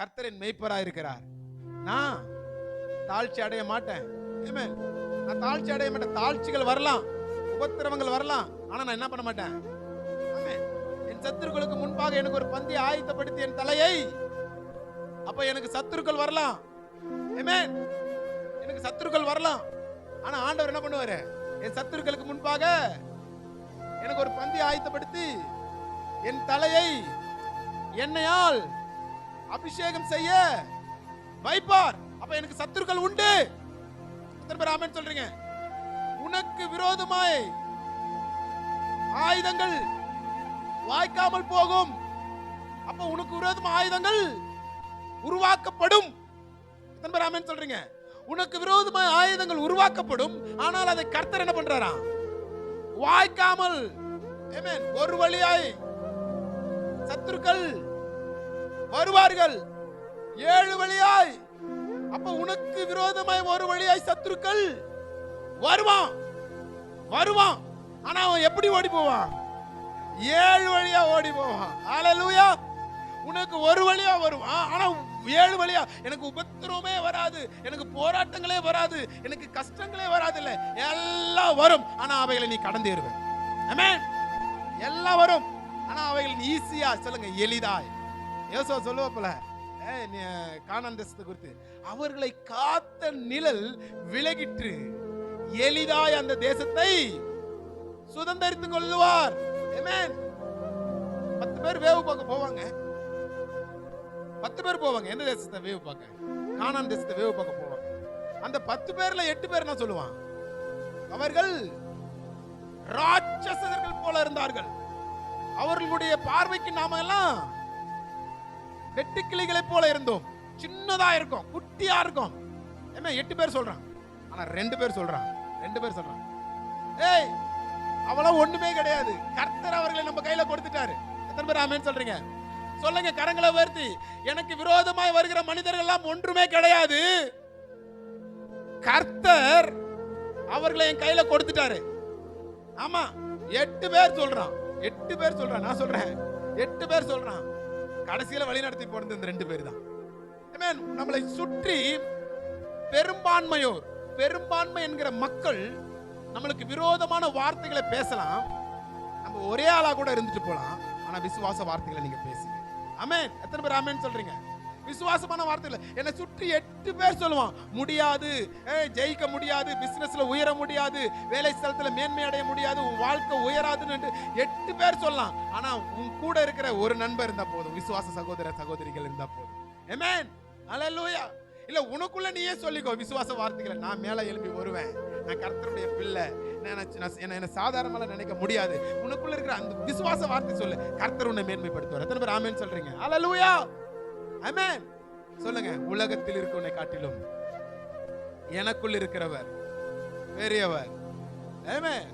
கர்த்தரின் மெய்ப்பராயிருக்கிறார். நான் தாழ்ச்சி அடைய மாட்டேன். Amen. நான் தாழ்ச்சி அடைய மாட்டேன். தாழ்ச்சிகள் வரலாம். உபத்திரவங்கள் வரலாம். ஆனா நான் என்ன பண்ண மாட்டேன்? என் சத்துருக்களுக்கு முன்பாக எனக்கு ஒரு பந்தி ஆயத்தப்படுத்தி என் தலையை அப்ப எனக்கு சத்துருக்கள் வரலாம். Amen. எனக்கு சத்துருக்கள் வரலாம். ஆனா ஆண்டவர் என்ன பண்ணுவாரு? என் சத்துருக்களுக்கு முன்பாக எனக்கு ஒரு பந்தி ஆயத்தப்படுத்தி என் தலையை என்னையால் அபிஷேகம் செய்ய. வைப்பார். அப்ப எனக்கு சத்துருக்கள் உண்டு. எத்தனை பேர் ஆமென் சொல்றீங்க? உனக்கு விரோதமாய் ஆயுதங்கள் வாய்க்காமல் போகும். அப்ப உனக்கு விரோதமா ஆயுதங்கள் உருவாக்கப்படும். எத்தனை பேர் ஆமென் சொல்றீங்க? உனக்கு விரோதமாய் ஆயுதங்கள் உருவாக்கப்படும். ஆனால் அதை கர்த்தர் என்ன பண்றாராம் வாய்க்காமல். ஒரு வழியாய் சத்துருக்கள் வருவார்கள். ஏழு வழியாய். அப்ப உனக்கு விரோதமாய் ஒரு வழியாய் சத்துருக்கள் வருவான். வருவான். ஆனா அவன் எப்படி ஓடி போவான்? ஏழு வழியா ஓடி போவான். ஹalleluya உனக்கு ஒரு வழியா வருவான். ஆனா ஏழு வழியா எனக்கு உபத்திரமே வராது. எனக்கு போராட்டங்களே வராது. எனக்கு கஷ்டங்களே வராது இல்லை எல்லாம் வரும். ஆனா அவைகளை நீ கடந்தேறுவ எல்லாம் வரும். ஆனா அவைகள் ஈஸியா சொல்லுங்க எளிதாய். யோசோ சொல்லுவப்பல காணான் தேசத்தை குறித்து. அவர்களை காத்த நிழல் விலகிற்று. எளிதாய் அந்த தேசத்தை சுதந்திரித்து கொள்ளுவார். பத்து பேர் வேவு பார்க்க போவாங்க. பத்து பேர் போவாங்க. எந்த தேசத்தை வேவு பார்க்க? கானான் தேசத்தை வேவு பார்க்க போவாங்க. அந்த பத்து பேர்ல எட்டு பேர் என்ன சொல்லுவான்? அவர்கள் ராட்சசர்கள் போல இருந்தார்கள். அவர்களுடைய பார்வைக்கு நாம எல்லாம் வெட்டுக்கிளிகளை போல இருந்தோம். சின்னதா இருக்கும் குட்டியா இருக்கும். ஏமே எட்டு பேர் சொல்றான். ஆனா ரெண்டு பேர் சொல்றான். ரெண்டு பேர் சொல்றான். ஏய் அவளாம் ஒண்ணுமே கிடையாது. கர்த்தர் அவர்களை நம்ம கையில கொடுத்துட்டாரு. எத்தனை பேர் ஆமேன்னு சொல்றீங்க? சொல்லுங்க கரங்களை உயர்த்தி. எனக்கு விரோதமாய் வருகிற மனிதர்கள் எல்லாம் ஒன்றுமே கிடையாது. கர்த்தர் அவர்களை என் கையில கொடுத்துட்டாரு. ஆமா எட்டு பேர் சொல்றான். எட்டு பேர் சொல்றான். நான் சொல்றேன். எட்டு பேர் சொல்றான். கடைசியில வழி நடத்தி போனது இந்த ரெண்டு பேர் தான் நம்மளை சுற்றி பெரும்பான்மையோர் பெரும்பான்மை என்கிற மக்கள் நம்மளுக்கு விரோதமான வார்த்தைகளை பேசலாம். நம்ம ஒரே ஆளா கூட இருந்துட்டு போலாம். ஆனா விசுவாச வார்த்தைகளை நீங்க பேசுங்க. ஆமென் எத்தனை பேர் ஆமென் சொல்றீங்க? விசுவாசமான வார்த்தைகள் என்னை சுற்றி எட்டு பேர் சொல்லுவான் முடியாது. ஜெயிக்க முடியாது. பிஸ்னஸில் உயர முடியாது. வேலை ஸ்தலத்தில் மேன்மை அடைய முடியாது. உன் வாழ்க்கை உயராதுன்னு எட்டு பேர் சொல்லலாம் ஆனால் உன் கூட இருக்கிற ஒரு நண்பர் இருந்தால் போதும். விசுவாச சகோதர சகோதரிகள் இருந்தால் போதும். ஆமென் அல்லேலூயா இல்லை உனக்குள்ள நீயே சொல்லிக்கோ. விசுவாச வார்த்தைகளை. நான் மேலே எழும்பி வருவேன். நான் கர்த்தருடைய பிள்ளை. நான் நான் என்ன என்ன சாதாரணமாக நினைக்க முடியாது. உனக்குள்ள இருக்கிற அந்த விசுவாச வார்த்தை சொல்லு. கர்த்தர் உன்னை மேன்மைப்படுத்துவார். எத்தனை பேர் சொல்கிறீங்க சொல்றீங்க? அல்லேலூயா அமேன் சொல்லுங்க உலகத்தில் இருக்கவனை காட்டிலும் எனக்குள் இருக்கிறவர் பெரியவர். ஆமென்